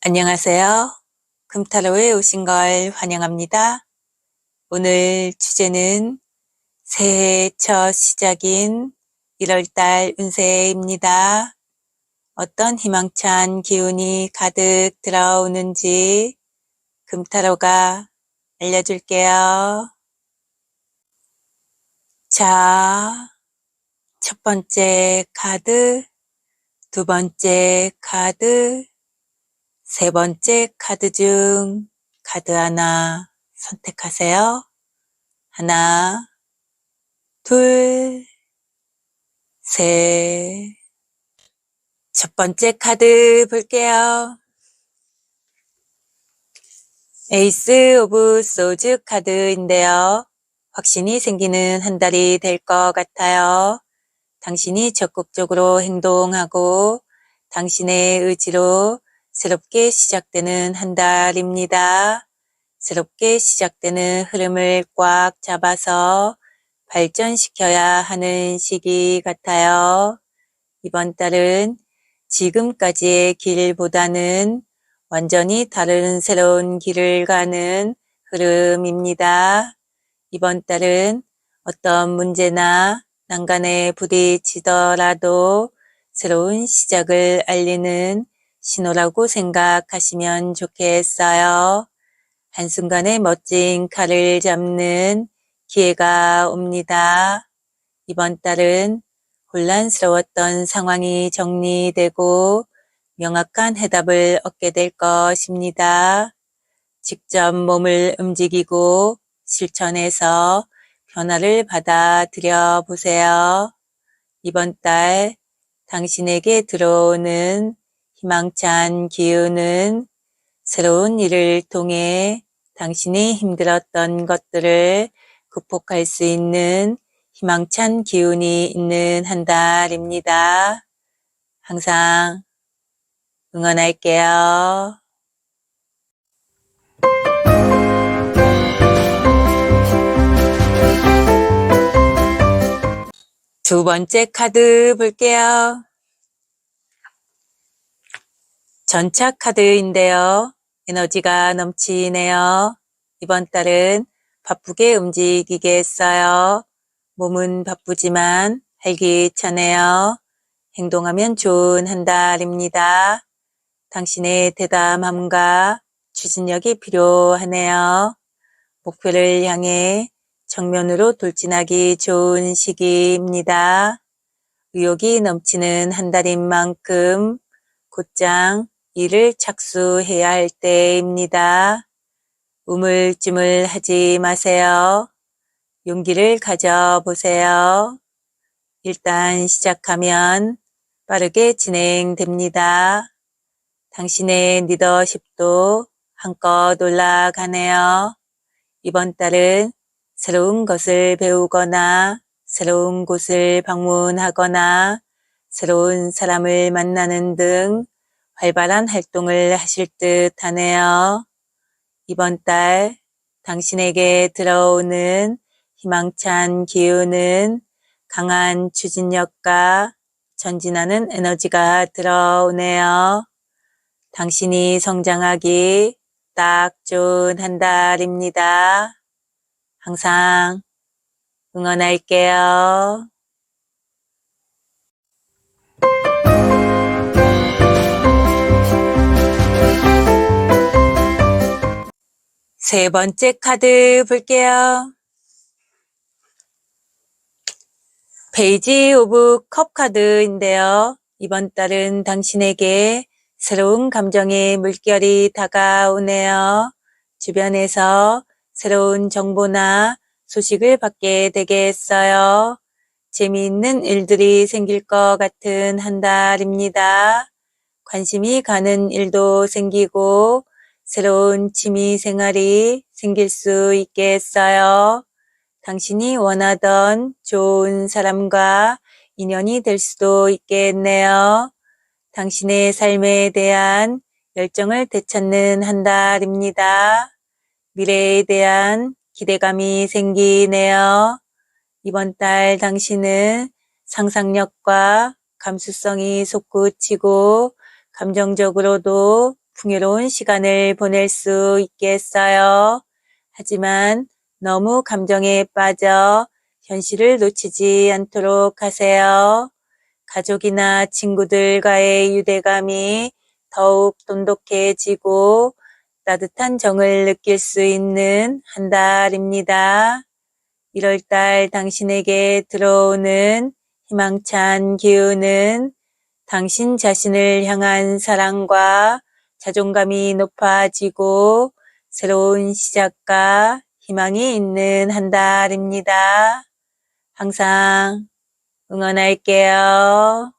안녕하세요. 금타로에 오신 걸 환영합니다. 오늘 주제는 새해 첫 시작인 1월달 운세입니다. 어떤 희망찬 기운이 가득 들어오는지 금타로가 알려줄게요. 자, 첫 번째 카드, 두 번째 카드, 세 번째 카드 중 카드 하나 선택하세요. 하나, 둘, 셋. 첫 번째 카드 볼게요. 에이스 오브 소즈 카드인데요. 확신이 생기는 한 달이 될 것 같아요. 당신이 적극적으로 행동하고 당신의 의지로 새롭게 시작되는 한 달입니다. 새롭게 시작되는 흐름을 꽉 잡아서 발전시켜야 하는 시기 같아요. 이번 달은 지금까지의 길보다는 완전히 다른 새로운 길을 가는 흐름입니다. 이번 달은 어떤 문제나 난간에 부딪히더라도 새로운 시작을 알리는 신호라고 생각하시면 좋겠어요. 한순간에 멋진 칼을 잡는 기회가 옵니다. 이번 달은 혼란스러웠던 상황이 정리되고 명확한 해답을 얻게 될 것입니다. 직접 몸을 움직이고 실천해서 변화를 받아들여 보세요. 이번 달 당신에게 들어오는 희망찬 기운은 새로운 일을 통해 당신이 힘들었던 것들을 극복할 수 있는 희망찬 기운이 있는 한 달입니다. 항상 응원할게요. 두 번째 카드 볼게요. 전차 카드인데요. 에너지가 넘치네요. 이번 달은 바쁘게 움직이겠어요. 몸은 바쁘지만 활기차네요. 행동하면 좋은 한 달입니다. 당신의 대담함과 추진력이 필요하네요. 목표를 향해 정면으로 돌진하기 좋은 시기입니다. 의욕이 넘치는 한 달인 만큼 곧장 일을 착수해야 할 때입니다. 우물쭈물 하지 마세요. 용기를 가져보세요. 일단 시작하면 빠르게 진행됩니다. 당신의 리더십도 한껏 올라가네요. 이번 달은 새로운 것을 배우거나 새로운 곳을 방문하거나 새로운 사람을 만나는 등 활발한 활동을 하실 듯 하네요. 이번 달 당신에게 들어오는 희망찬 기운은 강한 추진력과 전진하는 에너지가 들어오네요. 당신이 성장하기 딱 좋은 한 달입니다. 항상 응원할게요. 세 번째 카드 볼게요. 페이지 오브 컵 카드인데요. 이번 달은 당신에게 새로운 감정의 물결이 다가오네요. 주변에서 새로운 정보나 소식을 받게 되겠어요. 재미있는 일들이 생길 것 같은 한 달입니다. 관심이 가는 일도 생기고 새로운 취미 생활이 생길 수 있겠어요. 당신이 원하던 좋은 사람과 인연이 될 수도 있겠네요. 당신의 삶에 대한 열정을 되찾는 한 달입니다. 미래에 대한 기대감이 생기네요. 이번 달 당신은 상상력과 감수성이 솟구치고 감정적으로도 풍요로운 시간을 보낼 수 있겠어요. 하지만 너무 감정에 빠져 현실을 놓치지 않도록 하세요. 가족이나 친구들과의 유대감이 더욱 돈독해지고 따뜻한 정을 느낄 수 있는 한 달입니다. 1월달 당신에게 들어오는 희망찬 기운은 당신 자신을 향한 사랑과 자존감이 높아지고 새로운 시작과 희망이 있는 한 달입니다. 항상 응원할게요.